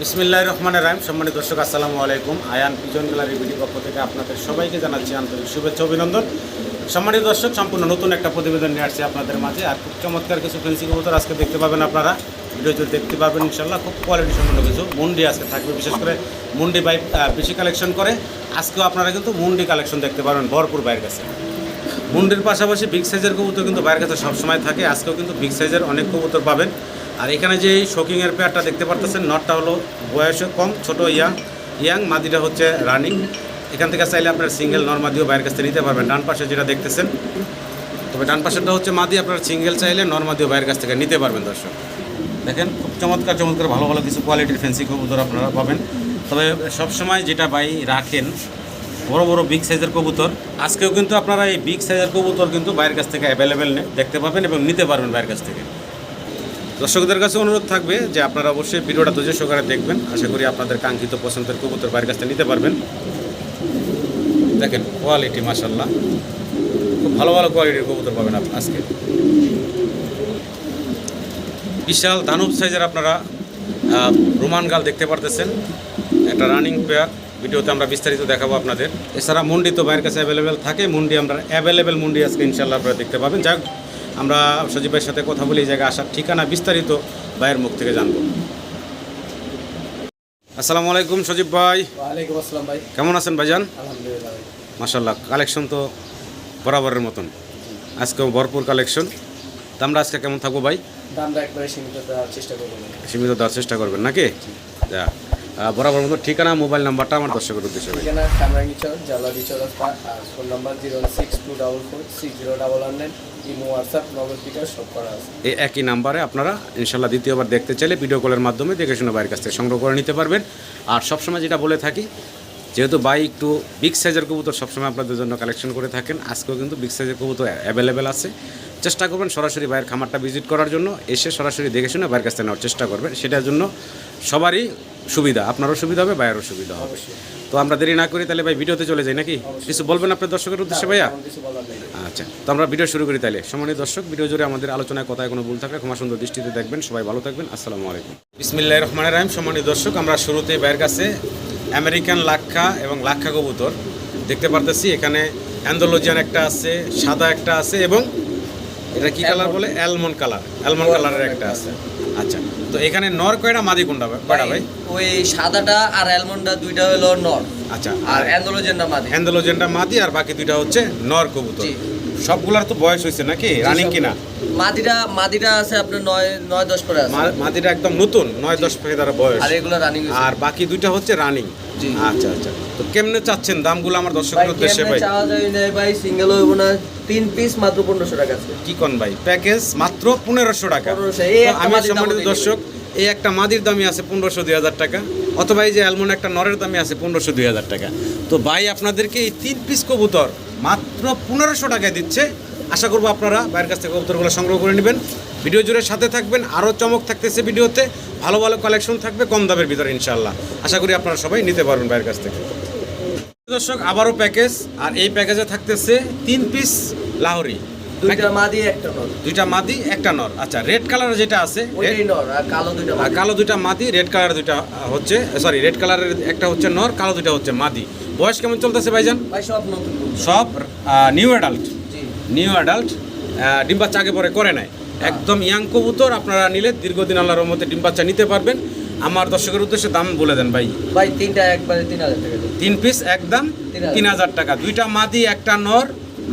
বিসমিল্লাহ রহমান রাহিম। সম্মানিত দর্শক, আসসালামু আলাইকুম। আয়ান পিজন গ্যালারি বিডি পক্ষ থেকে আপনাদের সবাইকে জানাচ্ছি আন্তরিক শুভেচ্ছা, অভিনন্দন। সম্মানিত দর্শক, সম্পূর্ণ নতুন একটা প্রতিবেদন নিয়ে আসছে আপনাদের মাঝে। আর খুব চমৎকার কিছু ফেন্সি কবুতর আজকে দেখতে পাবেন আপনারা। ভিডিও যদি দেখতে পাবেন ইনশাল্লাহ খুব কোয়ালিটি সম্পন্ন কিছু। মুন্ডি আজকে থাকবে, বিশেষ করে মুন্ডি বাইক বেশি কালেকশন করে। আজকেও আপনারা কিন্তু মুন্ডি কালেকশন দেখতে পাবেন ভরপুর বাইরের কাছে। মুন্ডির পাশাপাশি বিগ সাইজের কবুতর কিন্তু বাইরের কাছে সবসময় থাকে। আজকেও কিন্তু বিগ সাইজের অনেক কবুতর পাবেন। আর এখানে যে শোকিংয়ের পেয়ারটা দেখতে পারতেছেন নটটা হলো বয়সে কম, ছোট ইয়াং ইয়াং, মাদিটা হচ্ছে রানিং এখান থেকে চাইলে আপনার সিঙ্গেল নর্মাদিও বাইরের কাছে নিতে পারবেন। ডান পাশে যেটা দেখতেছেন, তবে ডান পাশেরটা হচ্ছে মাদি, আপনার সিঙ্গেল চাইলে নর্মাদিও বাইরের কাছ থেকে নিতে পারবেন দর্শক। দেখেন, খুব চমৎকার চমৎকার, ভালো ভালো কিছু কোয়ালিটির ফেন্সি কবুতর আপনারা পাবেন। তবে সবসময় যেটা বাই রাখেন, বড় বড় বিগ সাইজের কবুতর, আজকেও কিন্তু আপনারা এই বিগ সাইজের কবুতর কিন্তু বাইরের কাছ থেকে অ্যাভেলেবেল নেই দেখতে পাবেন এবং নিতে পারবেন বাইরের কাছ থেকে। দর্শকদের কাছে অনুরোধ থাকবে যে আপনারা অবশ্যই ভিডিওটা ধৈর্য সহকারে দেখবেন। আশা করি আপনাদের কাঙ্ক্ষিত পছন্দের কবুতর বাইরের কাছ নিতে পারবেন। দেখেন কোয়ালিটি মাসাল্লাহ খুব ভালো ভালো কোয়ালিটির কবুতর পাবেন আপ- আজকে। বিশাল দানব সাইজের আপনারা রোমান গাল দেখতে পারতেছেন। একটা রানিং পেয়ার ভিডিওতে আমরা বিস্তারিত দেখাবো আপনাদের। এছাড়া মুন্ডি তো বাইরের কাছে অ্যাভেলেবেল থাকে। মুন্ডি আমরা অ্যাভেলেবেল মুন্ডি আজকে ইনশাল্লাহ আপনারা দেখতে পাবেন। যাক আমরা সজীব ভাইয়ের সাথে কথা বলি এই জায়গায় আসার ঠিকানা বিস্তারিত ভাইয়ের মুখ থেকে জানব। আসসালামু আলাইকুম সজীব ভাই। ওয়ালাইকুম আসসালাম ভাই। কেমন আছেন ভাইজান? আলহামদুলিল্লাহ ভাই। মাসাল্লাহ কালেকশন তো বরাবরের মতন। আজকেও ভরপুর কালেকশন তো আমরা আজকে কেমন থাকব ভাই? দামটা একবারে সীমিত দেওয়ার চেষ্টা করব সীমিত দেওয়ার চেষ্টা করবেন নাকি? যা বরাবর মতো ঠিকানা মোবাইল নাম্বারটা আমার দর্শকের উদ্দেশ্যে ভাই। ঠিকানা কামরাঙ্গি চর জালাদি চৌরাস্তা আর phone number zero six two double four six zero double one nine imo WhatsApp Nagad সব করা আছে। এই একই নাম্বারে আপনারা ইনশাল্লাহ দ্বিতীয়বার দেখতে চাইলে ভিডিও কলের মাধ্যমে দেখে শুনে বাইরের কাছ থেকে সংগ্রহ করে নিতে পারবেন। আর সবসময় যেটা বলে থাকি যেহেতু বাই একটু বিগ সাইজের কবুতর সবসময় আপনাদের জন্য কালেকশন করে থাকেন আজকেও কিন্তু বিগ সাইজের কবুতর অ্যাভেলেবেল আছে। চেষ্টা করবেন সরাসরি বাইরের খামারটা ভিজিট করার জন্য এসে সরাসরি দেখে শুনে বাইরের কাছ থেকে নেওয়ার চেষ্টা করবেন। সেটার জন্য সবারই সুবিধা আপনারও সুবিধা হবে বাইরেরও সুবিধা হবে। তো আমরা দেরি না করি তাহলে ভাই ভিডিওতে চলে যাই নাকি? কিছু বলবেন আপনার দর্শকের উদ্দেশ্যে ভাইয়া? আচ্ছা তো আমরা ভিডিও শুরু করি তাহলে সম্মানিত দর্শক ভিডিও জুড়ে আমাদের আলোচনায় কথায় কোনো ভুল থাকলে ক্ষমা সুন্দর দৃষ্টিতে দেখবেন। সবাই ভালো থাকবেন। আসসালামু আলাইকুম। বিসমিল্লাহ রহমান রাহিম। সম্মানিত দর্শক আমরা শুরুতেই বাইরের কাছে আমেরিকান লাক্ষা এবং লাক্ষা কবুতর দেখতে পারতেছি। এখানে অ্যান্ডোলজিয়ান একটা আছে সাদা একটা আছে এবং এটা কি কালার বলে? Almond colour. অ্যালমন্ড কালারের একটা আছে। আচ্ছা তো এখানে নর কয়টা মাদি কোনটা কয়টা ভাই ওই সাদাটা আর অ্যালমন্ডটা দুইটা হলো নর। আচ্ছা আর অ্যান্ডোলোজেনটা মাদি। অ্যান্ডোলজিয়ানটা মাদি আর বাকি দুইটা হচ্ছে নর কবুতর। সবগুলার তো বয়স হয়েছে নাকি? রানিং কিনা? মাদিটা মাদিটা আছে আপনার নয় নয় দশ পরে আছে। মা- মাদিটা একদম নতুন নয় দশ ফেদার বয়স। আর এগুলো রানিং আর বাকি দুইটা হচ্ছে রানিং জি। আচ্ছা আচ্ছা। তো কেমনে চাচ্ছেন দামগুলো আমার দর্শকের উদ্দেশ্যে ভাই? চাওয়া যায় না ভাই? সিঙ্গেল হইব না। তিন পিস মাত্র পনেরোশো টাকা আছে। কি কোন ভাই? প্যাকেজ মাত্র পনেরোশো টাকা। 1500 এই তো একটা আমি সম্মানিত দর্শক এই একটা মাদির দামই আছে পনেরোশো দুই হাজার টাকা। অথবা এই যে অ্যালমন একটা নরের দামই আছে পনেরোশো দুই হাজার টাকা। তো ভাই আপনাদেরকে এই তিন পিস কবুতর মাত্র পনেরোশো টাকায় দিচ্ছে। আশা করব আপনারা বাইরের কাছ থেকে কবুতরগুলো সংগ্রহ করে নেবেন। ভিডিও জুড়ে সাথে থাকবেন। আরও চমক থাকতেছে ভিডিওতে। ভালো ভালো কালেকশন থাকবে, কম দামের ভিতরে ইনশাল্লাহ আশা করি আপনারা সবাই নিতে পারবেন বাইরের কাছ থেকে। দর্শক, আবারও প্যাকেজ আর এই প্যাকেজে থাকতেছে তিন পিস লাহোরি। দুইটা মাদি একটা নর। দুইটা মাদি একটা নর। আচ্ছা রেড কালার যেটা আছে ওইটাই নর আর কালো দুইটা আর কালো দুইটা মাদি রেড কালার দুইটা হচ্ছে সরি রেড কালারের একটা হচ্ছে নর কালো দুইটা হচ্ছে মাদি। বয়স কেমন চলতেছে ভাইজান? ভাই সব নতুন সব নিউ অ্যাডাল্ট নিউ অ্যাডাল্ট ডিম বাচ্চা আগে পরে করে নাই। একদম ইয়াং কবুতর আপনারা নিলে দীর্ঘদিন আল্লাহর মধ্যে ডিম বাচ্চা নিতে পারবেন। আমার দর্শকের উদ্দেশ্যে দাম বলে দেন ভাই। ভাই তিনটা একবারে তিন হাজার টাকা তিন পিস একদম তিন হাজার টাকা। দুইটা মাদি একটা নর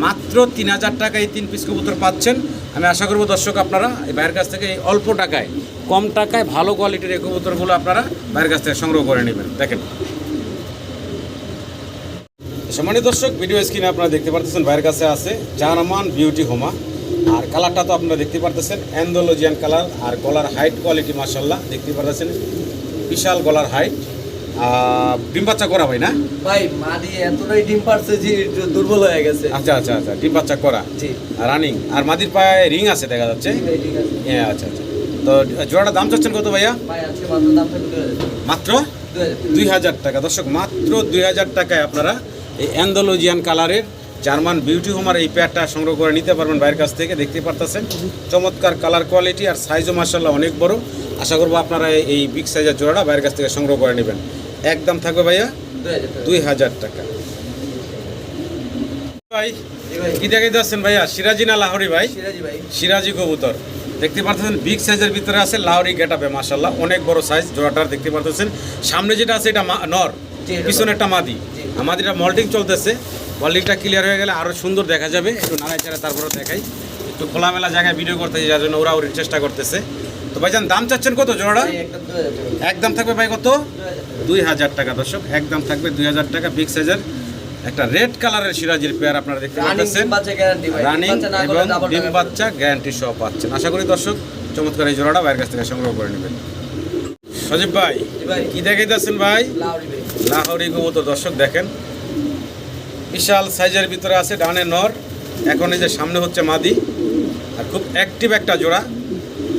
মাত্র তিন হাজার টাকা এই তিন পিস কবুতর পাচ্ছেন। আমি আশা করব দর্শক আপনারা এই ভাইয়ের কাছ থেকে এই অল্প টাকায়, কম টাকায় ভালো কোয়ালিটির এই কবুতরগুলো আপনারা ভাইয়ের কাছ থেকে সংগ্রহ করে নেবেন। দেখেন। সম্মানিত দর্শক ভিডিও স্ক্রিনে আপনারা দেখতে পারতেছেন ভাইয়ের কাছে আছে জার্মান বিউটি হোমা আর কালারটা তো আপনারা দেখতে পারতেছেন অ্যান্ডোলজিয়ান কালার আর গলার হাইট কোয়ালিটি মাসাল্লাহ দেখতে পারতেছেন, বিশাল গলার হাইট ডিম বাচ্চা করা ভাই না? ভাই মাদি এতটাই ডিম পারছে যে দুর্বল হয়ে গেছে। আচ্ছা আচ্ছা আচ্ছা ডিম বাচ্চা করা। জি। রানিং আর মাদির পায়ে রিং আছে দেখা যাচ্ছে? ঠিক ঠিক আছে। হ্যাঁ আচ্ছা আচ্ছা। তো জোড়াটা দাম চাচ্ছেন কত ভাইয়া? ভাই আজকে মাত্র দাম থাকবে দুই হাজার। মাত্র? দুই হাজার। টাকা। দর্শক মাত্র দুই হাজার টাকায় আপনারা এই অ্যান্ডোলজিয়ান কালারের জার্মান বিউটি হোমার এই প্যাডটা সংগ্রহ করে নিতে পারবেন বাইরের কাছ থেকে দেখতে পারতেছেন। চমৎকার কালার কোয়ালিটি আর সাইজও মার্শাল্লাহ অনেক বড়। আশা করব আপনারা এই বিগ সাইজের জোড়াটা বাইরের কাছ থেকে সংগ্রহ করে নেবেন। একদম থাকবে ভাইয়া? দুই হাজার টাকা। ভাই কি দেখে যাচ্ছেন ভাইয়া? সিরাজি না লাহরি ভাই? সিরাজি কবুতর। দেখতে পাচ্ছেন বিগ সাইজের ভিতরে আছে লাহরি গেটাপে মাশাল্লাহ অনেক বড় সাইজ জোড়াটার দেখতে পাচ্ছেন সামনে যেটা আছে এটা নর। পিছনে একটা মাদি। জি। আমাদিটা মল্টিং চলতেছে। মল্টিংটা ক্লিয়ার হয়ে গেলে আরও সুন্দর দেখা যাবে। একটু নাড়াই চাড়া তারপরে দেখাই। একটু খোলামেলা জায়গায় ভিডিও করতে যার জন্য ওরা ওর চেষ্টা করতেছে। তো ভাইজান দাম চাচ্ছেন কত জোড়া একদম থাকবে ভাই কত? দুই হাজার টাকা দর্শক একদম থাকবে দুই হাজার টাকা বিগ সাইজের একটা রেড কালারের সিরাজির পেয়ার আপনারা দেখতে পাচ্ছেন। রানিং এবং ডিম বাচ্চা গ্যারান্টি সহ পাচ্ছেন। আশা করি দর্শক চমৎকার এই জোড়াটা বাইরের কাছ থেকে সংগ্রহ করে নেবেন। সজীব ভাই কি দেখে যাচ্ছেন ভাই। লাহোরি কবুতর দর্শক দেখেন। বিশাল সাইজের ভিতরে আছে ডানে নর এখন এই যে সামনে হচ্ছে মাদি। আর খুব অ্যাক্টিভ একটা জোড়া।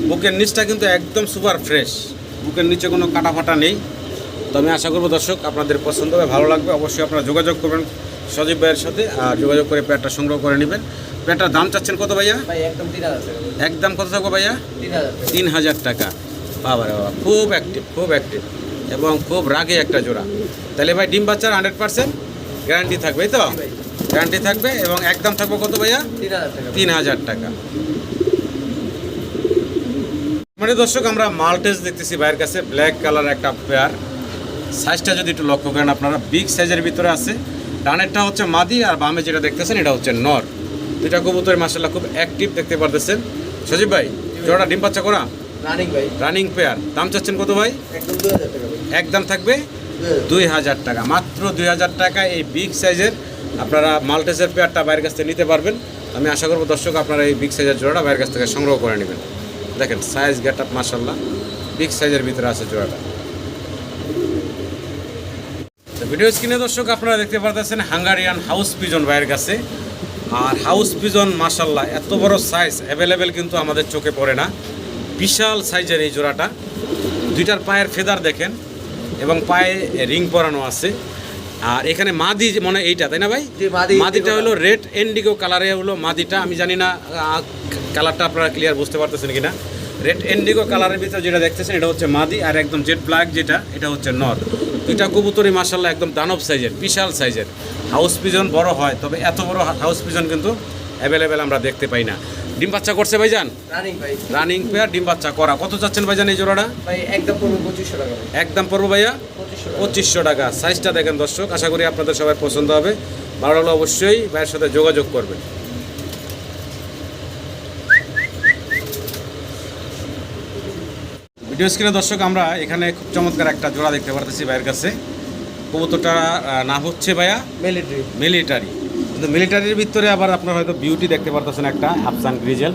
বুকের নিচটা কিন্তু একদম সুপার ফ্রেশ বুকের নিচে কোনো কাটা ফাটা নেই। তো আমি আশা করব দর্শক আপনাদের পছন্দ হবে ভালো লাগবে। অবশ্যই আপনারা যোগাযোগ করবেন সজীব ভাইয়ের সাথে আর যোগাযোগ করে প্যাডটা সংগ্রহ করে নেবেন। প্যাডটার দাম চাচ্ছেন কত ভাইয়া? ভাই একদম কত থাকব ভাইয়া? তিন হাজার টাকা। বাবা বাবা খুব অ্যাক্টিভ খুব অ্যাক্টিভ এবং খুব রাগে একটা জোড়া। তাহলে ভাই ডিম বাচ্চার হান্ড্রেড পার্সেন্ট গ্যারান্টি থাকবে তো? গ্যারান্টি থাকবে এবং একদম থাকবে কত ভাইয়া? তিন হাজার টাকা। মানে দর্শক আমরা মাল্টেজ দেখতেছি ভাইয়ের কাছে ব্ল্যাক কালার একটা পেয়ার সাইজটা যদি একটু লক্ষ্য করেন আপনারা বিগ সাইজের ভিতরে আছে। ডানেরটা হচ্ছে মাদি আর বামে যেটা দেখতেছেন এটা হচ্ছে নর। দুইটা কবুতর মাসাল্লাহ খুব অ্যাক্টিভ দেখতে পারতেছেন। সজীব ভাই জোড়া ডিম বাচ্চা করা? রানিং ভাই। রানিং পেয়ার দাম চাচ্ছেন কত ভাই। একদম থাকবে। দুই হাজার টাকা। মাত্র দুই হাজার টাকা এই বিগ সাইজের আপনারা মাল্টেসের পেয়ারটা বাইরের কাছ থেকে নিতে পারবেন। আমি আশা করব দর্শক আপনারা এই বিগ সাইজের জোড়াটা বাইরের কাছ থেকে সংগ্রহ করে নেবেন। দেখেন সাইজ গেট আপ মাসাল্লাহ বিগ সাইজের ভিতরে আছে জোড়াটা। ভিডিও স্ক্রিনে দর্শক আপনারা দেখতে পারতেছেন হাঙ্গারিয়ান হাউস পিজন ভাইয়ের কাছে। আর হাউস পিজন মাসাল্লাহ এত বড় সাইজ অ্যাভেলেবেল কিন্তু আমাদের চোখে পড়ে না। বিশাল সাইজের এই জোড়াটা। দুইটার পায়ের ফেদার দেখেন। এবং পায়ে রিং পরানো আছে। আর এখানে মাদি মনে এইটা তাই না ভাই? মাদিটা হলো রেড এন্ডিগো কালারে হলো মাদিটা। আমি জানি না কালারটা আপনারা ক্লিয়ার বুঝতে পারতেছেন কিনা। রেড এন্ডিগো কালারের ভিতরে যেটা দেখতেছেন এটা হচ্ছে মাদি আর একদম জেড ব্ল্যাক যেটা এটা হচ্ছে নর। দুইটা কবুতরই মাসাল্লাহ একদম দানব সাইজের বিশাল সাইজের হাউস পিজন বড় হয় তবে এত বড় হাউস পিজন কিন্তু অ্যাভেলেবেল আমরা দেখতে পাই না। ডিম বাচ্চা করছে ভাইজান? রানিং ভাই। রানিং পেয়ার ডিম বাচ্চা করা। কত চাচ্ছেন ভাইজান এই জোড়াটা? ভাই একদম পড়বে পঁচিশশো টাকা একদম পড়ব ভাইয়া? পঁচিশশো টাকা। সাইজটা দেখেন দর্শক আশা করি আপনাদের সবাই পছন্দ হবে। ভালো লাগলে অবশ্যই ভাইয়ের সাথে যোগাযোগ করবেন। ভিডিও স্ক্রিনে দর্শক আমরা এখানে খুব চমৎকার একটা জোড়া দেখতে পারতেছি ভাইয়ের কাছে। কবুতরটা না হচ্ছে ভাইয়া। মিলিটারি মিলিটারি কিন্তু মিলিটারির ভিতরে আবার আপনার হয়তো বিউটি দেখতে পারতেছেন একটা আফসান গ্রিজেল।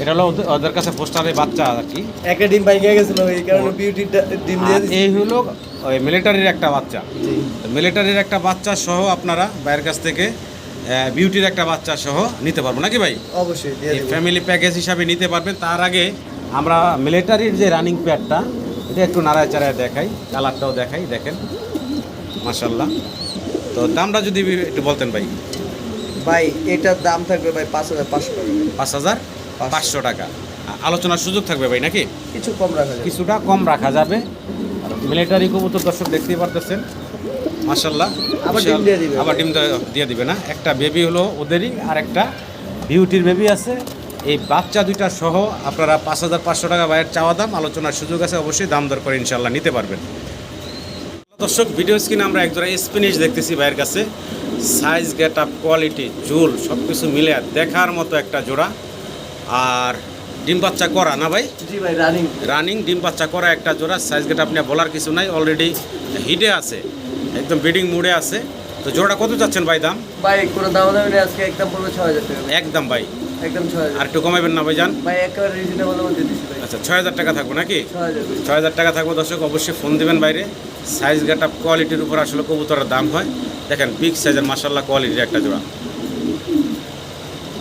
এটা হলো ওদের- কাছে পোস্টারের বাচ্চা আর কি। একটা ডিম পাই গেছিল এই কারণে বিউটি ডিম এই হলো ওই মিলিটারির একটা বাচ্চা। জি। মিলিটারির একটা বাচ্চা সহ আপনারা বাইরের কাছ থেকে বিউটির একটা বাচ্চা সহ নিতে পারব। নাকি ভাই? অবশ্যই এই ফ্যামিলি প্যাকেজ হিসাবে নিতে পারবেন। তার আগে আমরা মিলিটারির যে রানিং প্যাডটা এটা একটু নাড়ায় চাড়ায় দেখাই কালারটাও দেখাই দেখেন। মাসাল্লাহ তো দামটা যদি একটু বলতেন ভাই। ভাই এটার দাম থাকবে ভাই পাঁচ হাজার পাঁচশো টাকা। পাঁচ হাজার পাঁচশো। টাকা। আলোচনার সুযোগ থাকবে ভাই নাকি? কিছু কম রাখা যাবে। কিছুটা কম রাখা যাবে। মিলিটারি কবুতর দর্শক দেখতেই পারতেছেন। মাসাল্লাহ আবার ডিম দিয়ে দিবে। আবার ডিম দিয়ে দিবে না। একটা বেবি হলো ওদেরই আর একটা বিউটির বেবি আছে। এই বাচ্চা দুইটা সহ আপনারা পাঁচ হাজার পাঁচশো টাকা বাইরের চাওয়া দাম আলোচনার সুযোগ আছে অবশ্যই দাম দর করে ইনশাল্লাহ নিতে পারবেন। দর্শক ভিডিও স্ক্রিনে আমরা একজোড়া স্পিনিশ দেখতেছি ভাইয়ের কাছে। সাইজ গেট আপ কোয়ালিটি জুল সব কিছু মিলে দেখার মতো একটা জোড়া। আর ডিম বাচ্চা করা না ভাই? জি ভাই রানিং রানিং ডিম বাচ্চা করা একটা জোড়া সাইজ গেট আপনি বলার কিছু নাই অলরেডি হিটে আছে একদম বিডিং মুডে আছে। তো জোড়াটা কত চাচ্ছেন ভাই দাম? ভাই কোনো দাম দাম আজকে একদম পড়বে ছ হাজার টাকা। একদম ভাই। একদম ছয় হাজার। আর একটু কমাবেন না ভাই যান ভাই একেবারে রিজনেবল মধ্যে দিচ্ছি ভাই। আচ্ছা ছয় হাজার টাকা থাকব নাকি? ছয় হাজার টাকা থাকব দর্শক অবশ্যই ফোন দিবেন বাইরে। সাইজ গেট আপ কোয়ালিটির উপর আসলে কবুতরের দাম হয়। দেখেন বিগ সাইজের মাসাল্লাহ কোয়ালিটির একটা জোড়া।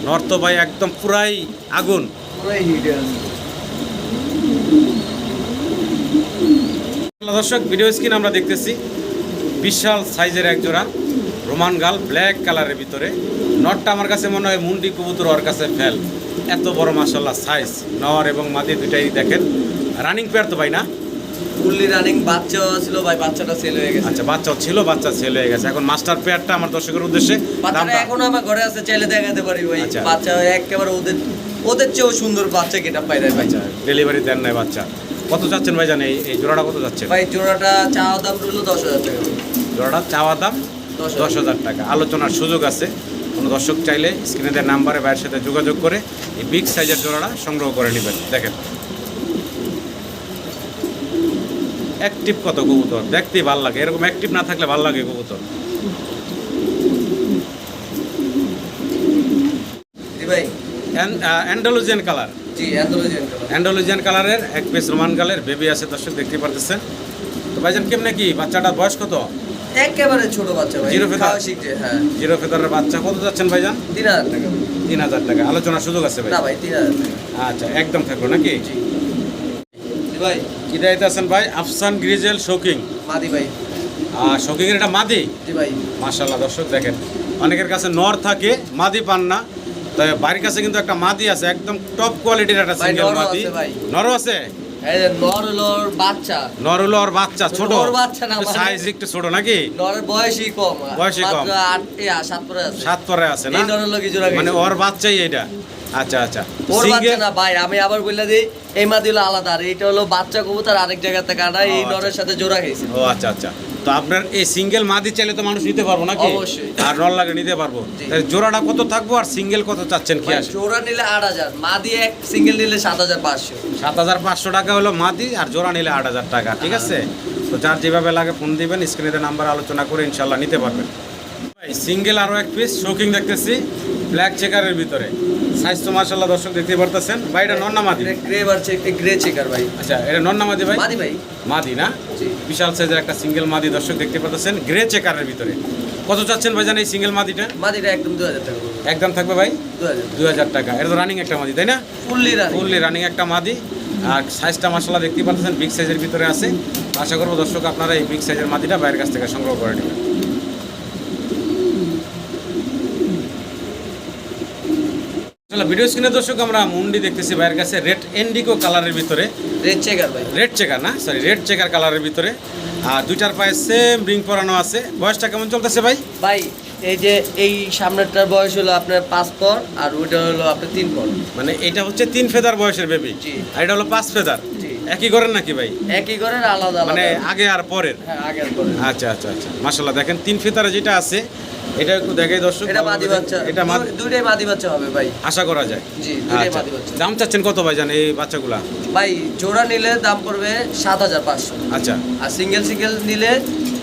নর্থ ভাই একদম পুরাই আগুন। পুরোই হিটে দর্শক ভিডিও স্ক্রিন আমরা দেখতেছি। বিশাল সাইজের এক জোড়া। রোমান গাল ব্ল্যাক কালারের ভিতরে। নটটা আমার কাছে মনে হয় মুন্ডি কবুতর ওর কাছে ফেল। এত বড় মাসাল্লাহ সাইজ নর এবং মাদি দুইটাই দেখেন। রানিং পেয়ার তো ভাই না? ফুললি রানিং বাচ্চা ছিল ভাই বাচ্চাটা সেল হয়ে গেছে। আচ্ছা বাচ্চা ছিল বাচ্চা ছেলে হয়ে গেছে। এখন মাস্টার পেয়ারটা আমার দর্শকের উদ্দেশ্যে বাচ্চাটা এখনও আমার ঘরে আছে চাইলে দেখাতে পারি ভাই। আচ্ছা। বাচ্চা একেবারে ওদের ওদের চেয়েও সুন্দর বাচ্চা গেটা পাই ভাই। আচ্ছা ডেলিভারি দেন নাই বাচ্চা। কত চাচ্ছেন ভাই জানেন এই জোড়াটা কত যাচ্ছে ভাই জোড়াটা চাওয়া দাম রইল দশ হাজার টাকা। জোড়াটা চাওয়া দাম দশ হাজার টাকা। আলোচনার সুযোগ আছে। কোনো দর্শক চাইলে স্ক্রিনে দেওয়ার নাম্বারে ভাইয়ের সাথে যোগাযোগ করে এই বিগ সাইজের জোড়াটা সংগ্রহ করে নেবেন। দেখেন। অ্যাক্টিভ কত কবুতর? দেখতেই ভালো লাগে। এরকম অ্যাক্টিভ না থাকলে ভালো লাগে কবুতর। অ্যান্ডালুজিয়ান কালার জি অ্যান্ডালুজিয়ান কালারের এক পিস রোমান কালের বেবি আছে দর্শক দেখতে পারতেছেন। তো ভাইজান কেমনে কি? বাচ্চাটার বয়স কত? একেবারে ছোট বাচ্চা ভাই জিরো ফেদার? শিখছে হ্যাঁ। জিরো ফেদারের বাচ্চা কত যাচ্ছেন ভাইজান? তিন হাজার টাকা। তিন হাজার টাকা আলোচনার সুযোগ আছে ভাই? না ভাই তিন হাজার টাকা। আচ্ছা একদম থাকল নাকি? ভাই কি দায়িত্ব আছেন ভাই আফসান গ্রিজেল শোকিং মাদি ভাই। আর শোকিংয়ের এটা মাদি? জি ভাই। দর্শক দেখেন অনেকের কাছে নর থাকে মাদি পান না তবে বাড়ির কাছে কিন্তু একটা মাদি আছে একদম টপ কোয়ালিটির একটা সিঙ্গেল মাদি। নরও আছে? বাচ্চা। বাচ্চা ছোট। বাচ্চা না, মানে- সাইজ একটু ছোট নাকি? নরের বয়সই কম। বয়সই কম। আট এ, আ, সাত পরে আছে। সাত পরে আছে না? এই জোড়া মানে ওর বাচ্চাই এটা আচ্ছা আচ্ছা। ওর বাচ্চা না ভাই আমি আবার বললে দিই এই আলাদা। আর এইটা হলো বাচ্চা কবুতর আরেক জায়গা থেকে আনা এই আচ্ছা। নরের সাথে জোড়া খেয়েছে ও আচ্ছা আচ্ছা। তো আপনার এই সিঙ্গেল মাদি চাইলে তো মানুষ নিতে পারব নাকি। আর নর লাগে নিতে পারব। জোড়াটা কত থাকব আর সিঙ্গেল কত চাচ্ছেন কি জোড়া নিলে আট হাজার মাদি এক সিঙ্গেল নিলে সাত হাজার পাঁচশো। সাত হাজার পাঁচশো টাকা হলো মাদি আর জোড়া নিলে আট হাজার টাকা ঠিক আছে? তো যার যেভাবে লাগে ফোন দিবেন স্ক্রিনে নাম্বার আলোচনা করে ইনশাল্লাহ নিতে পারবেন। সিঙ্গেল আরও এক পিস শোকিং দেখতেছি। ব্ল্যাক চেকারের ভিতরে। সাইজ তো মার্শাল্লাহ দর্শক দেখতে পারতেছেন। ভাই এটা নন্না মাদি? গ্রে বার গ্রে চেকার ভাই। আচ্ছা এটা নন্না মাদি ভাই? মাদি ভাই। মাদি না? জি। বিশাল সাইজের একটা সিঙ্গেল মাদি দর্শক দেখতে পারতেছেন গ্রে চেকারের ভিতরে। কত চাচ্ছেন ভাইজান এই সিঙ্গেল মাদিটা? মাদিটা একদম দু হাজার টাকা একদম থাকবে ভাই? দু হাজার টাকা। এটা তো রানিং একটা মাদি তাই না? ফুললি রানি ফুললি রানিং একটা মাদি। আর সাইজটা মশলা দেখতে পাচ্ছেন বিগ সাইজের ভিতরে আছে। আশা করব দর্শক আপনারা এই বিগ সাইজের মাদিটা বাইরের কাছ থেকে সংগ্রহ করে নেবেন। ভিডিও স্ক্রিনে দর্শক আমরা মুন্ডি দেখতেছি বাইরের কাছে রেড এন্ডিকো কালারের ভিতরে। রেড চেকার ভাই। রেড চেকার না? সরি রেড চেকার কালারের ভিতরে। আর দুইটার পায়ে সেম রিং পরানো আছে। বয়সটা কেমন চলতেছে ভাই? ভাই এই যে এই সামনেরটার বয়স হলো আপনার পাঁচ পর আর ওইটা হলো আপনার তিন পর। মানে এটা হচ্ছে তিন ফেদার বয়সের বেবি আর এটা হলো পাঁচ ফেদার। একই করেন নাকি ভাই? একই করে আলাদা মানে আগে আর পরের। হ্যাঁ আগে আর পরে আচ্ছা আচ্ছা আচ্ছা। মাশাল্লাহ দেখেন তিন ফিতারে যেটা আছে এটা একটু দেখাই দর্শক এটা মাদি বাচ্চা। এটা দুইটাই মাদি বাচ্চা হবে ভাই। আশা করা যায়। জি দুইটাই আচ্ছা। মাদি বাচ্চা। দাম চাচ্ছেন কত ভাই জান এই বাচ্চাগুলা? ভাই জোড়া নিলে দাম পড়বে সাত হাজার পাঁচশো। আচ্ছা। আর সিঙ্গেল সিঙ্গেল নিলে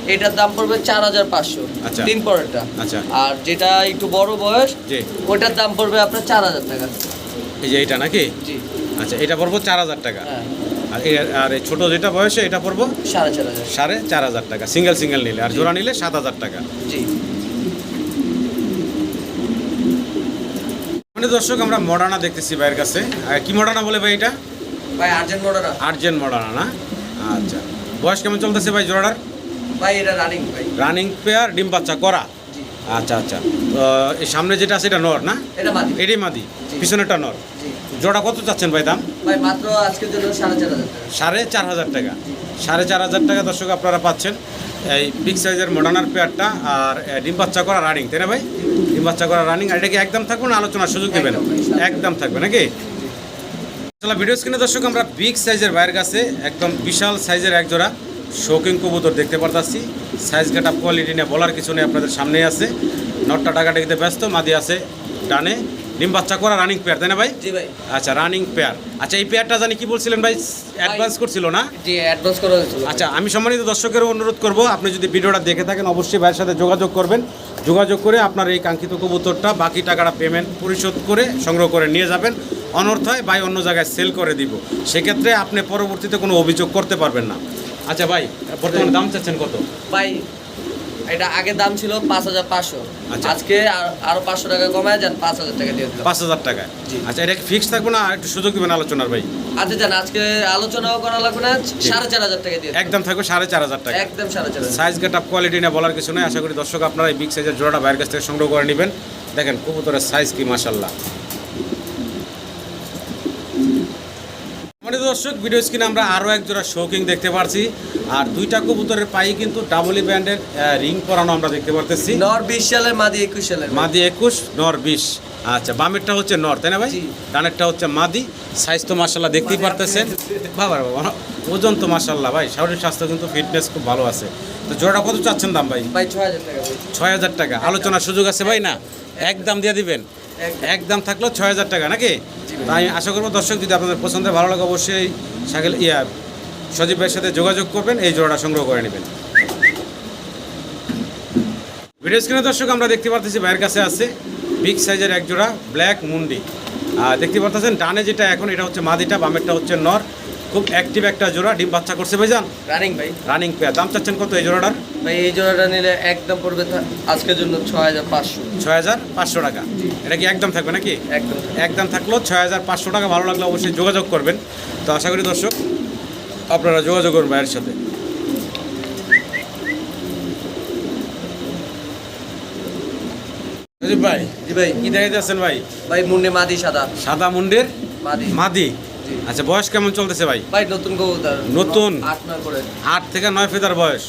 এটার দাম পড়বে চার হাজার পাঁচশো। আচ্ছা। তিন পরেরটা। আচ্ছা। আর যেটা একটু বড় বয়স জি। ওটার দাম পড়বে আপনার চার হাজার টাকা। এই যে এইটা নাকি? জি। আচ্ছা এটা পড়ব চার হাজার টাকা। হ্যাঁ। আর এই- আর ছোট যেটা বয়সে এটা পড়ব? সাড়ে চার হাজার। সাড়ে চার হাজার টাকা। সিঙ্গেল সিঙ্গেল নিলে। আর জোড়া নিলে সাত হাজার টাকা। জি। মানে দর্শক আমরা মডানা দেখতেছি ভাইয়ের কাছে। কি মডানা বলে ভাই এটা? ভাই আর্জেন্ট মডানা আর্জেন্ট মডার্না না? আচ্ছা। বয়স কেমন চলতেছে ভাই জোড়াটার? ভাই এটা রানিং ভাই। রানিং পেয়ার ডিম বাচ্চা করা। আচ্ছা আচ্ছা। তো এই সামনে যেটা আছে এটা নর না? এটা মাদি। এটাই মাদি। পিছনেরটা নর। জোড়া কত চাচ্ছেন ভাই দাম? ভাই মাত্র আজকের জন্য সাড়ে চার হাজার টাকা। সাড়ে চার হাজার টাকা। দর্শক আপনারা পাচ্ছেন। এই বিগ সাইজের মডার্নার পেয়ারটা আর ডিম বাচ্চা করা রানিং তাই না ভাই? ডিম বাচ্চা করা রানিং আর এটা কি একদম থাকবে না আলোচনার সুযোগ দেবেন? একদম থাকবে নাকি? চলো ভিডিও স্ক্রিনে দর্শক আমরা বিগ সাইজের বাইরের কাছে একদম বিশাল সাইজের এক জোড়া শৌকিং কবুতর দেখতে পারতাছি। সাইজ কাটা কোয়ালিটি নিয়ে বলার কিছু নেই আপনাদের সামনেই আছে। নটটা টাকাটাকিতে ব্যস্ত মাদি আছে ডানে। ডিম বাচ্চা করা রানিং পেয়ার তাই না ভাই? জি ভাই। আচ্ছা রানিং পেয়ার আচ্ছা এই পেয়ারটা জানি কি বলছিলেন ভাই? অ্যাডভান্স করছিল না? জি অ্যাডভান্স করা হয়েছিল। আচ্ছা আমি সম্মানিত দর্শকেরও অনুরোধ করব আপনি যদি ভিডিওটা দেখে থাকেন অবশ্যই ভাইয়ের সাথে যোগাযোগ করবেন। যোগাযোগ করে আপনার এই কাঙ্ক্ষিত কবুতরটা বাকি টাকাটা পেমেন্ট পরিশোধ করে সংগ্রহ করে নিয়ে যাবেন। অনর্থয় ভাই অন্য জায়গায় সেল করে দিব। সেক্ষেত্রে আপনি পরবর্তীতে কোনো অভিযোগ করতে পারবেন না। আচ্ছা ভাই বর্তমানে দাম চাচ্ছেন কত? ভাই এটা আগে দাম ছিল পাঁচ হাজার পাঁচশো। আচ্ছা। আজকে আর- পাঁচশো টাকা কমায় যান পাঁচ হাজার টাকা দিয়ে পাঁচ হাজার টাকা। আচ্ছা এটা ফিক্স থাকবে না একটু সুযোগ দিবেন আলোচনার ভাই? আচ্ছা যান আজকে আলোচনাও করা লাগবে না সাড়ে চার হাজার টাকা দিয়ে একদম থাকবে সাড়ে চার হাজার টাকা। একদম সাড়ে চার সাইজ গেট আপ কোয়ালিটি না বলার কিছু নেই আশা করি দর্শক আপনারা এই বিগ সাইজের জোড়াটা বাইরের কাছ থেকে সংগ্রহ করে নেবেন। দেখেন কবুতরের সাইজ কি মাসাল্লাহ দর্শক ভিডিও স্ক্রিনে আমরা আরও এক জোড়া শৌকিং দেখতে পারছি। আর দুইটা কবুতরের পায়ে কিন্তু ডাবলি ব্যান্ডের রিং পরানো আমরা দেখতে পারতেছি। নর বিশ সালের মাদি একুশ সালের। মাদি একুশ নর বিশ। আচ্ছা বামেরটা হচ্ছে নর তাই না ভাই? ডানেরটা হচ্ছে মাদি। সাইজ তো মাসাল্লাহ দেখতেই পারতেছেন। বাবা বাবা ওজন তো মাসাল্লাহ ভাই। শরীর স্বাস্থ্য কিন্তু ফিটনেস খুব ভালো আছে। তো জোড়াটা কত চাচ্ছেন দাম ভাই? ভাই ছয় হাজার টাকা। ছয় হাজার টাকা। আলোচনার সুযোগ আছে ভাই না? একদম দিয়ে দিবেন। একদম। একদম থাকল ছয় হাজার টাকা, নাকি? তাই আশা করব দর্শক, যদি আপনাদের পছন্দের ভালো লাগে, অবশ্যই সাইকেল ইয়া, সজীব ভাইয়ের সাথে যোগাযোগ করবেন, এই জোড়াটা সংগ্রহ করে নেবেন। ভিডিও স্ক্রিনে দর্শক, আমরা দেখতে পারতেছি ভাইয়ের কাছে আছে বিগ সাইজের এক জোড়া, ব্ল্যাক মুন্ডি। আর দেখতে পারতেছেন, ডানে যেটা এখন, এটা হচ্ছে মাদিটা, বামেরটা হচ্ছে নর। খুব অ্যাক্টিভ একটা জোড়া ডিম বাচ্চা করছে ভাইজান। রানিং ভাই। রানিং পেয়ার দাম চাচ্ছেন কত এই জোড়াটার? ভাই এই জোড়াটা নিলে একদম পড়বে আজকের জন্য ছয় হাজার পাঁচশো। ছয় হাজার পাঁচশো টাকা। এটা কি একদম থাকবে নাকি? একদম একদম থাকল। ছয় হাজার পাঁচশো টাকা ভালো লাগলে অবশ্যই যোগাযোগ করবেন। তো আশা করি দর্শক আপনারা যোগাযোগ করবেন ভাইয়ের সাথে। ভাই জি ভাই। কি যাচ্ছেন ভাই? ভাই মুন্ডে মাদি সাদা। সাদা মুন্ডের মাদি। মাদি। আচ্ছা বয়স কেমন চলতেছে ভাই? ভাই নতুন কবুতর। নতুন? আট থেকে নয় ফেদার বয়স?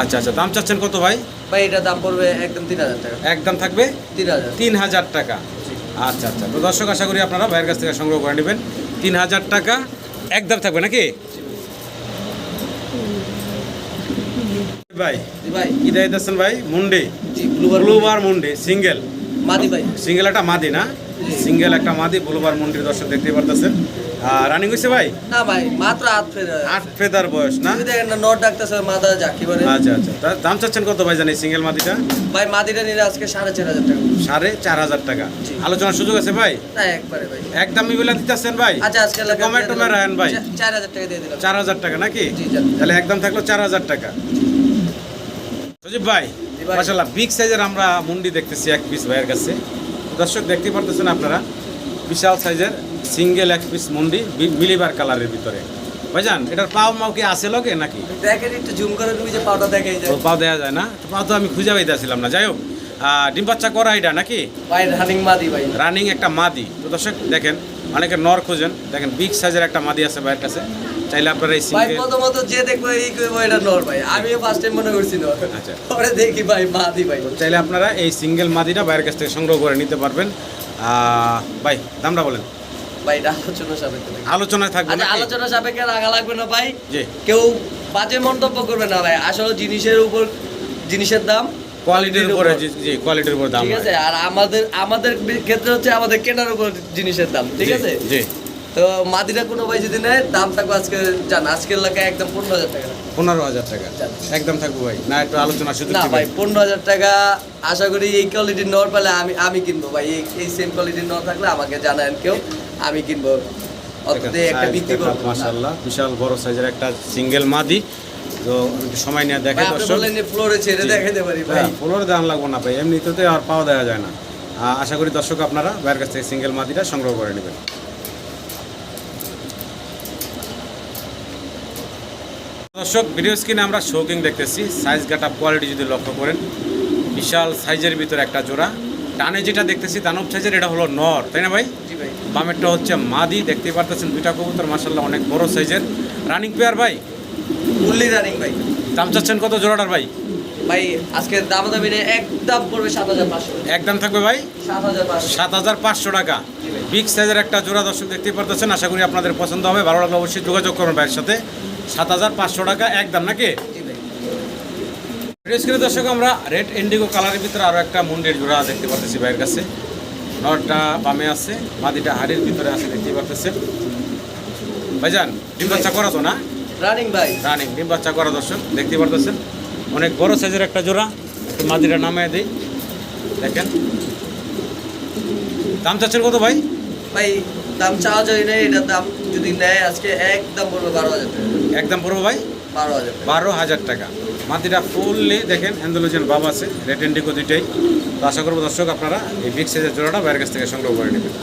আচ্ছা আচ্ছা দাম চাচ্ছেন কত ভাই? ভাই এটা দাম পড়বে একদম তিন হাজার টাকা। একদম থাকবে তিন হাজার। তিন হাজার টাকা। আচ্ছা আচ্ছা তো দর্শক আশা করি আপনারা ভাইয়ের কাছ থেকে সংগ্রহ করে নেবেন। তিন হাজার টাকা একদম থাকবে নাকি? ভাই ভাই। দেয় ভাই? মুন্ডি। Blue bar blue bar single. মাদি ভাই। সিঙ্গেল একটা মাদি না? সিঙ্গেল একটা মাদি ব্লুবার মুন্ডির দর্শক দেখতে পারতেছেন। রানিং ভাই? না ভাই মাত্র আট ফের আট ফেদার বয়স না? তুমি দেখেন না নট ডাকতেছে বলে? আচ্ছা আচ্ছা। দাম চাচ্ছেন কত ভাই জানি সিঙ্গেল মাদিটা? ভাই মাদিটা নিলে আজকে সাড়ে চার হাজার টাকা। সাড়ে চার হাজার টাকা। আলোচনার সুযোগ আছে ভাই? না একবারে ভাই। একদম মিবিলা দিতেছেন ভাই? আচ্ছা আজকে লাগা কমে দিয়ে টমে রাখেন ভাই। চার হাজার টাকা দিয়ে দিলাম। চার হাজার টাকা নাকি? তাহলে একদম থাকল চার হাজার টাকা। সজীব ভাই। মাসাল্লাহ বিগ সাইজের আমরা মুন্ডি দেখতেছি এক পিস ভাইয়ের কাছে। দর্শক দেখতে পারতেছেন আপনারা বিশাল সাইজের সিঙ্গেল এক পিস মুন্ডি মিলিবার কালারের ভিতরে। ভাইজান এটার পাও মাও কি আছে লগে নাকি? দেখেন একটু জুম করে তুমি যে দেখে পাও দেওয়া যায় না? তো পাও তো আমি খুঁজে পাইতেছিলাম না। যাই হোক ডিম বাচ্চা করা এটা নাকি? ভাই রানিং মাদি ভাই। রানিং একটা মাদি। তো দর্শক দেখেন অনেকে নর খোঁজেন। দেখেন বিগ সাইজের একটা মাদি আছে ভাইয়ের কাছে। চাইলে আপনারা এই ভাই সিঙ্গেল প্রথমত যে দেখব এই কইবো এটা নর ভাই। আমিও ফার্স্ট টাইম মনে করছি নর। আচ্ছা। পরে দেখি ভাই মাদি ভাই। চাইলে আপনারা এই সিঙ্গেল মাদিটা বাইরের কাছ থেকে সংগ্রহ করে নিতে পারবেন। ভাই দামটা বলেন। ভাই এটা আলোচনা সাপেক্ষে। আলোচনায় থাকবে আচ্ছা আলোচনা সাপেক্ষে রাখা লাগবে না ভাই। কেউ বাজে মন্তব্য করবে না ভাই। আসলে জিনিসের উপর জিনিসের দাম কোয়ালিটির উপরে জি কোয়ালিটির উপর দাম ঠিক আছে আর আমাদের আমাদের ক্ষেত্রে হচ্ছে আমাদের কেনার উপর জিনিসের দাম ঠিক আছে? জি। তো মাদিরা কোনো ভাই যদি নেয় দাম থাকবে আজকে জান আজকের এলাকায় একদম পনেরো হাজার টাকা। পনেরো হাজার টাকা। একদম থাকব ভাই না একটু আলোচনা সুযোগ না ভাই পনেরো হাজার টাকা আশা করি এই কোয়ালিটির নর পেলে আমি আমি কিনবো ভাই। এই এই সেম কোয়ালিটির নর থাকলে আমাকে জানান কেউ আমি কিনবো। অততে একটা বিক্রি করব। মাশাআল্লাহ বিশাল বড় সাইজের একটা সিঙ্গেল মাদি। তো সময় নিয়ে দেখে দর্শক। ফ্লোরে ছেড়ে দেখাতে পারি ভাই। হ্যাঁ, ফ্লোর দাম লাগবো না ভাই। এমনিতে আর পাওয়া দেওয়া যায় না। আশা করি দর্শক আপনারা বাইরের কাছ থেকে সিঙ্গেল মাদিটা সংগ্রহ করে নেবেন। দর্শক ভিডিও স্ক্রিনে আমরা শৌকিং দেখতেছি। সাইজ গাটা কোয়ালিটি যদি লক্ষ্য করেন বিশাল সাইজের ভিতরে একটা জোড়া। ডানে যেটা দেখতেছি দানব সাইজের এটা হলো নর তাই না ভাই? ভাই। বামেরটা হচ্ছে মাদি দেখতে পারতেছেন দুইটা কবুতর মাসাল্লাহ অনেক বড় সাইজের রানিং পেয়ার ভাই? ফুললি রানিং ভাই। দাম চাচ্ছেন কত জোড়াটার ভাই? ভাই আজকে দাম দামি একদম পড়বে সাত হাজার পাঁচশো। একদম থাকবে ভাই? সাত হাজার পাঁচশো। টাকা। বিগ সাইজের একটা জোড়া দর্শক দেখতে পারতেছেন আশা করি আপনাদের পছন্দ হবে। ভালো লাগলে অবশ্যই যোগাযোগ করবেন ভাইয়ের সাথে। সাত হাজার পাঁচশো টাকা একদম নাকি? জি ভাই। স্ক্রিনে দর্শক আমরা রেড ইন্ডিগো কালারের ভিতরে আরও একটা মুন্ডের জোড়া দেখতে পারতেছি ভাইয়ের কাছে। নটটা বামে আছে মাদিটা হাড়ির ভিতরে আছে দেখতে পারতেছেন। ভাইজান ডিম বাচ্চা করা তো না? রানিং ভাই রানিং ডিম বাচ্চা করা দর্শক দেখতে পারতেছেন? অনেক বড় সাইজের একটা জোড়া মাদিটা নামিয়ে দিই। দেখেন। দাম চাচ্ছেন কত ভাই? ভাই দাম চাওয়া যায় না এটার দাম যদি নেয় আজকে একদম পড়বে বারো হাজার টাকা। একদম পড়ব ভাই? বারো হাজার টাকা। বারো হাজার টাকা। মাটিটা ফুললি দেখেন অ্যান্ডোলোজিয়ান বাম আছে রেড ইন্ডিকো দুইটাই। তো আশা করব দর্শক আপনারা এই বিগ সাইজের জোড়াটা বাইরের কাছ থেকে সংগ্রহ করে নেবেন।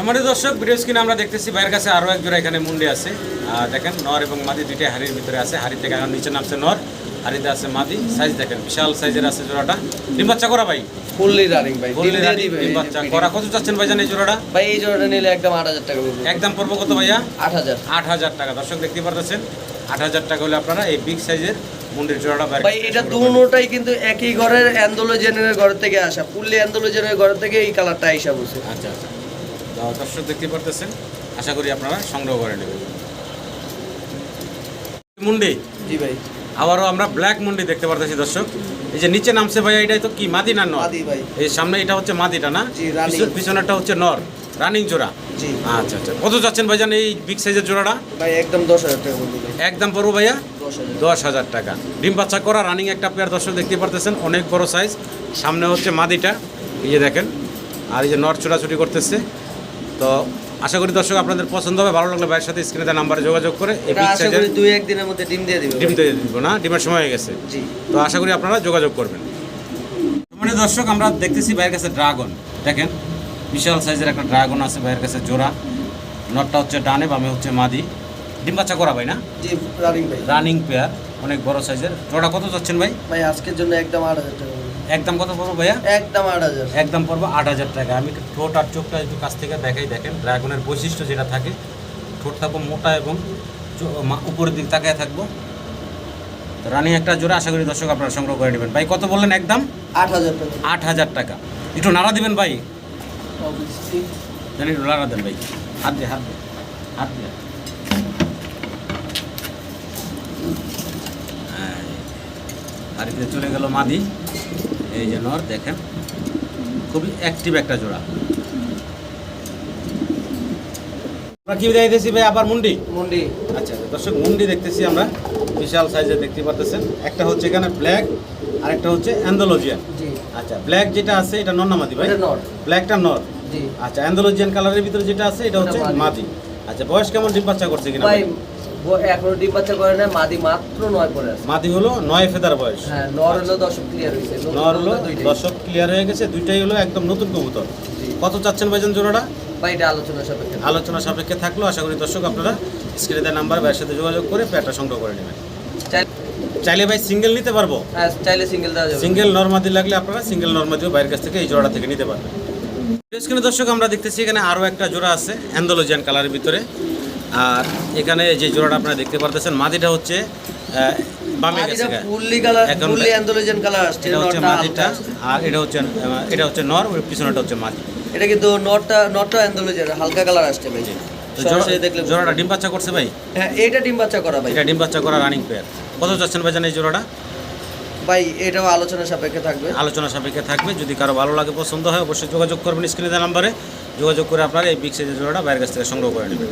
সম্মানিত দর্শক ভিডিও স্ক্রিনে আমরা দেখতেছি বাইরের কাছে আরও এক জোড়া এখানে মুন্ডি আছে। দেখেন নর এবং মাদি দুইটাই হাড়ির ভিতরে আছে। হাড়ি থেকে এখন নিচে নামছে নর হাড়িতে আছে মাদি। সাইজ দেখেন বিশাল সাইজের আছে জোড়াটা। ডিম বাচ্চা করা ভাই? ফুললি রানিং ভাই ডিম বাচ্চা করা। কত চাচ্ছেন ভাইজান এই জোড়াটা? ভাই এই জোড়াটা নিলে একদম আট হাজার টাকা পড়বে। একদম পড়ব কত ভাইয়া? আট হাজার। আট হাজার টাকা। দর্শক দেখতে পারতেছেন? টাকা হলে আপনারা এই বিগ সাইজের মুন্ডির জোড়াটা বাইরে ভাই এটা দুটোটাই কিন্তু একই ঘরের অ্যান্ডোলোজেনের ঘর থেকে আসা। ফুললি অ্যান্ডোলোজেনের ঘর থেকে এই কালারটা আইসা বসে। আচ্ছা আচ্ছা। দর্শক দেখতে পারতেছেন। আশা করি আপনারা সংগ্রহ করে নেবেন। মুন্ডি জি ভাই। আবারও আমরা ব্ল্যাক মুন্ডি দেখতে পারতেছি দর্শক। এই যে নিচে নামছে ভাই এটাই তো কি মাদি না নর? ভাই। এই সামনে এটা হচ্ছে মাদিটা না? পিছনেরটা হচ্ছে নর রানিং জোড়া। জি। আচ্ছা আচ্ছা। কত যাচ্ছেন ভাইজান এই বিগ সাইজের জোড়াটা? ভাই একদম দশ হাজার টাকা একদম পড়ব ভাইয়া? দশ হাজার। টাকা। ডিম বাচ্চা করা রানিং একটা পেয়ার দর্শক দেখতে পারতেছেন অনেক বড় সাইজ সামনে হচ্ছে মাদিটা এই যে দেখেন। আর এই যে নট ছোটাছুটি করতেছে। তো আশা করি দর্শক আপনাদের পছন্দ হবে ভালো লাগলে ভাইয়ের সাথে স্ক্রিনে নাম্বারে যোগাযোগ করে এই এটা বিগ আশা করি দুই একদিনের মধ্যে ডিম দিয়ে দিবে ডিম। তৈরি দিব না ডিমের সময় হয়ে গেছে। জি। তো আশা করি আপনারা যোগাযোগ করবেন। মানে দর্শক আমরা দেখতেছি ভাইয়ের কাছে ড্রাগন। দেখেন বিশাল সাইজের একটা ড্রাগন আছে ভাইয়ের কাছে জোড়া। নটটা হচ্ছে ডানে বামে হচ্ছে মাদি। ডিম বাচ্চা করা ভাই না? রানিং রানিং পেয়ার অনেক বড় সাইজের। জোড়া কত যাচ্ছেন ভাই? ভাই আজকের জন্য একদম আট হাজার টাকা। একদম কত পড়ব ভাইয়া? একদম আট হাজার। একদম পড়ব আট হাজার টাকা। আমি একটু ঠোঁট আর চোখটা একটু কাছ থেকে দেখাই দেখেন। ড্রাগনের বৈশিষ্ট্য যেটা থাকে ঠোঁট থাকব মোটা এবং উপরের দিক তাকায় থাকব। তো রানিং একটা জোরে আশা করি দর্শক আপনারা সংগ্রহ করে নেবেন। ভাই কত বললেন একদম আট হাজার টাকা। আট হাজার টাকা। একটু নাড়া দিবেন ভাই। জানি একটু নাড়া দেন ভাই। হাত দিয়ে হাত দিয়ে হাত দিয়ে। আর চলে গেল মাদি। এই যে নর দেখেন। খুবই অ্যাক্টিভ একটা জোড়া। আমরা কি দেখতেছি ভাই? আবার মুন্ডি? মন্ডি। আচ্ছা দর্শক মুন্ডি দেখতেছি আমরা। বিশাল দেখতে পারতেছেন। একটা হচ্ছে এখানে ব্ল্যাক আর একটা হচ্ছে অ্যান্ডোলজিয়ান আচ্ছা ব্ল্যাক যেটা আছে এটা নন্নামাদি ভাই? ব্ল্যাকটা নর। আচ্ছা অ্যান্ডোলজিয়ান কালারের ভিতরে যেটা আছে এটা হচ্ছে মাদি। মাদি। আচ্ছা বয়স কেমন ডিম বাচ্চা করছে কিনা এখনও ডিম বাচ্চা করে না মাদি মাত্র নয় পরে আছে। মাদি হলো নয় ফেদার বয়স। হ্যাঁ নর হলো দশক ক্লিয়ার হয়েছে নর হলো। দর্শক ক্লিয়ার হয়ে গেছে দুইটাই হলো একদম নতুন কবুতর। কত চাচ্ছেন ভাইজান জোড়াটা? ভাই এটা আলোচনা সাপেক্ষে আলোচনা সাপেক্ষে থাকল আশা করি দর্শক আপনারা স্ক্রিনে দেওয়া নাম্বার ভাইয়ের সাথে যোগাযোগ করে প্যাটটা সংগ্রহ করে নেবেন। চাইলে ভাই সিঙ্গেল নিতে পারব? হ্যাঁ চাইলে সিঙ্গেল দেওয়া যাবে। সিঙ্গেল নর্মাদি লাগলে আপনারা সিঙ্গেল নর্মাদিও বাইরের কাছ থেকে এই জোড়া থেকে নিতে পারবেন। স্ক্রিনে দর্শক আমরা দেখতেছি এখানে আরও একটা জোড়া আছে অ্যান্ডোলজিয়ান কালারের ভিতরে। আর এখানে যে জোড়াটা আপনারা দেখতে পারতেছেন মাদিটা হচ্ছে বামে গেছে মাদিটা ফুললি কালার ফুললি অ্যান্ডোলোজেন কালার আসছে এটা হচ্ছে নটটা আর এটা হচ্ছে এটা হচ্ছে নর পিছনেটা হচ্ছে মাদি। এটা কিন্তু নটটা নটটা অ্যান্ডোলোজেন হালকা কালার আসছে ভাই। তো সরাসরি দেখলে জোড়াটা ডিম বাচ্চা করছে ভাই? হ্যাঁ এইটা ডিম বাচ্চা করা ভাই। এটা ডিম বাচ্চা করা রানিং পেয়ার কত চাচ্ছেন ভাইজান এই জোড়াটা? ভাই এটাও আলোচনা সাপেক্ষে থাকবে। আলোচনা সাপেক্ষে থাকবে। যদি কারও ভালো লাগে পছন্দ হয় অবশ্যই যোগাযোগ করবেন স্ক্রিনে দেওয়া নাম্বারে। যোগাযোগ করে আপনারা এই বিগ সাইজের জোড়াটা বাইরের কাছ থেকে সংগ্রহ করে নেবেন।